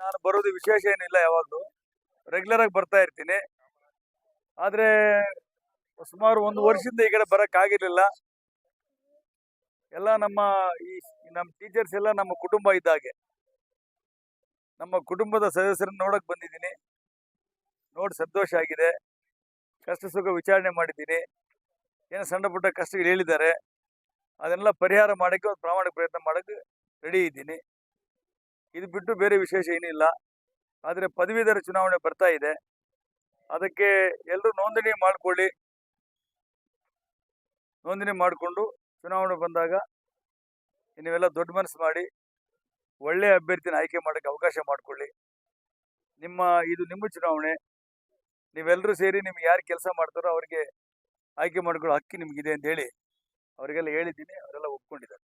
ನಾನು ಬರೋದು ವಿಶೇಷ ಏನಿಲ್ಲ ಯಾವಾಗಲೂ. ರೆಗ್ಯುಲರ್ ಆಗಿ ಬರ್ತಾ ಇರ್ತೀನಿ. ಆದ್ರೆ ಸುಮಾರು ಒಂದು ವರ್ಷದಿಂದ ಈ ಕಡೆ ಬರಕ್ ಆಗಿರ್ಲಿಲ್ಲ. ಎಲ್ಲ ನಮ್ಮ ಈ ನಮ್ಮ ಟೀಚರ್ಸ್ ಎಲ್ಲ ನಮ್ಮ ಕುಟುಂಬ ಇದ್ದಾಗೆ. ನಮ್ಮ ಕುಟುಂಬದ ಸದಸ್ಯರನ್ನ ನೋಡಕ್ ಬಂದಿದ್ದೀನಿ. ನೋಡಿ ಸಂತೋಷ ಆಗಿದೆ. ಕಷ್ಟ ಸುಖ ವಿಚಾರಣೆ ಮಾಡಿದ್ದೀನಿ ಏನು ಸಣ್ಣ ಪುಟ್ಟ ಕಷ್ಟಗಳು ಹೇಳಿದ್ದಾರೆ. ಅದನ್ನೆಲ್ಲ ಪರಿಹಾರ ಮಾಡೋಕ್ಕೆ ಒಂದು ಪ್ರಾಮಾಣಿಕ ಪ್ರಯತ್ನ ಮಾಡೋಕ್ಕೆ ರೆಡಿ ಇದ್ದೀನಿ. ಇದು ಬಿಟ್ಟು ಬೇರೆ ವಿಶೇಷ ಏನಿಲ್ಲ. ಆದರೆ ಪದವೀಧರ ಚುನಾವಣೆ ಬರ್ತಾ ಇದೆ. ಅದಕ್ಕೆ ಎಲ್ಲರೂ ನೋಂದಣಿ ಮಾಡಿಕೊಳ್ಳಿ. ನೋಂದಣಿ ಮಾಡಿಕೊಂಡು ಚುನಾವಣೆ ಬಂದಾಗ ನೀವೆಲ್ಲ ದೊಡ್ಡ ಮನಸ್ಸು ಮಾಡಿ ಒಳ್ಳೆಯ ಅಭ್ಯರ್ಥಿನ ಆಯ್ಕೆ ಮಾಡೋಕ್ಕೆ ಅವಕಾಶ ಮಾಡಿಕೊಳ್ಳಿ. ನಿಮ್ಮ, ಇದು ನಿಮ್ಮ ಚುನಾವಣೆ. ನೀವೆಲ್ಲರೂ ಸೇರಿ ನಿಮ್ಗೆ ಯಾರು ಕೆಲಸ ಮಾಡ್ತಾರೋ ಅವರಿಗೆ ಆಯ್ಕೆ ಮಾಡ್ಕೊಳ್ಳೋ ಹಕ್ಕಿ ನಿಮಗಿದೆ ಅಂತ ಹೇಳಿ ಅವರಿಗೆಲ್ಲ ಹೇಳಿದ್ದೀನಿ ಅವರೆಲ್ಲ ಒಪ್ಕೊಂಡಿದ್ದಾರೆ.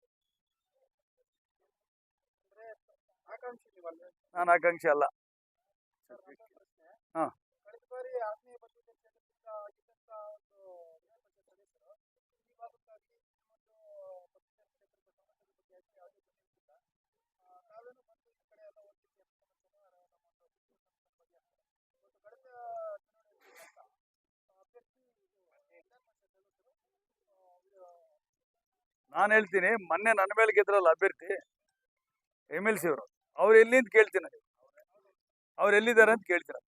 ನಾನು ಆಕಾಂಕ್ಷಿ ಅಲ್ಲ. ಹಾ. ಕಳೆದ ಬಾರಿ ಆಗ್ನೇಯ ಪಕ್ಷದ ಕ್ಷೇತ್ರದಿಂದ ಆಗಿದ್ದಂತ ಒಂದು ವಿಧಾನ ಪರಿಷತ್ ಸದಸ್ಯರು ಈ ಭಾಗಕ್ಕಾಗಿ ಒಂದು ಪಕ್ಷದ ಕ್ಷೇತ್ರದ ಸಮಸ್ಯೆ ಬಗ್ಗೆ ಆಗಿ ಯಾವುದೇ ಗಮನಿಸಿಲ್ಲ ಆ, ತಾವೇನು ಬಂದು ಈ ಕಡೆ ಎಲ್ಲ ಹೋಗಿ ಸಮಸ್ಯೆನ ನಮ್ಮ ಒಂದು ಸಮಸ್ಯೆ ಬಗೆಹರಿಸ್ತಾರೆ ಇವತ್ತು ಕಳೆದ ಚುನಾವಣೆಯಲ್ಲಿ ಇದ್ದಂತ, ಆ, ಅಭ್ಯರ್ಥಿ ಇದು ವಿಧಾನ ಪರಿಷತ್ ಸದಸ್ಯರು ಆ, ಇದು ನಾನು ಹೇಳ್ತೀನಿ, ಮೊನ್ನೆ ನನ್ನ ಮೇಲೆ ಗೆದ್ರಲ್ಲ ಅಭ್ಯರ್ಥಿ, ಎಂ ಎಲ್ ಸಿ ಅವರು. ಅವ್ರು ಎಲ್ಲಿ ಅಂತ ಕೇಳ್ತೀನಿ. ಅವ್ರು ಎಲ್ಲಿದ್ದಾರೆ ಅಂತ ಕೇಳ್ತೀರ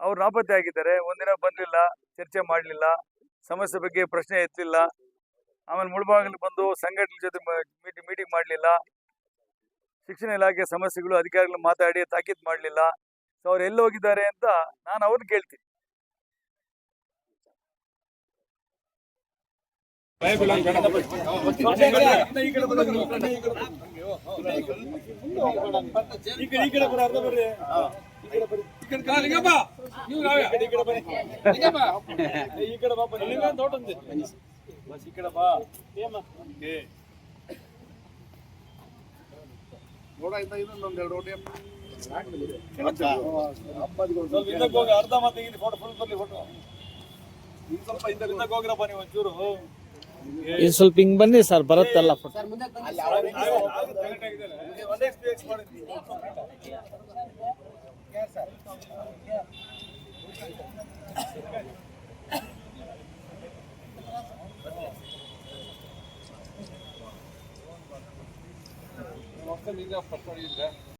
ಅವ್ರು ನಾಪತ್ತೆ ಆಗಿದ್ದಾರೆ, ಒಂದಿನ ಬಂದಿಲ್ಲ, ಚರ್ಚೆ ಮಾಡಲಿಲ್ಲ, ಸಮಸ್ಯೆ ಬಗ್ಗೆ ಪ್ರಶ್ನೆ ಎತ್ತಲಿಲ್ಲ ಆಮೇಲೆ ಮುಳುಬಾಗಿಲು ಬಂದು ಸಂಘಟನೆ ಜೊತೆ ಮೀಟಿಂಗ್ ಮೀಟಿಂಗ್ ಮಾಡಲಿಲ್ಲ, ಶಿಕ್ಷಣ ಇಲಾಖೆ ಸಮಸ್ಯೆಗಳು, ಅಧಿಕಾರಿಗಳು ಮಾತಾಡಿ ತಾಕೀತು ಮಾಡಲಿಲ್ಲ, ಸೊ ಅವ್ರು ಎಲ್ಲಿ ಹೋಗಿದ್ದಾರೆ ಅಂತ ನಾನು ಅವ್ರನ್ನ ಕೇಳ್ತೀನಿ ಸ್ವಲ್ಪ ಹಿಂದಕ್ಕೆ ಹೋಗಿ ಅರ್ಧ ಮತ್ತೆ ಫೋಟೋ ಫುಲ್ ಬರ್ಲಿ ಫೋಟೋ ಸ್ವಲ್ಪ ಹಿಂದೆ ಹೋಗಿರಪ್ಪ ನೀವು ಒಂಚೂರು. ಇದು ಸ್ವಲ್ಪ ಹಿಂಗ್ ಬನ್ನಿ ಸರ್ ಬರುತ್ತಲ್ಲ ಈಗ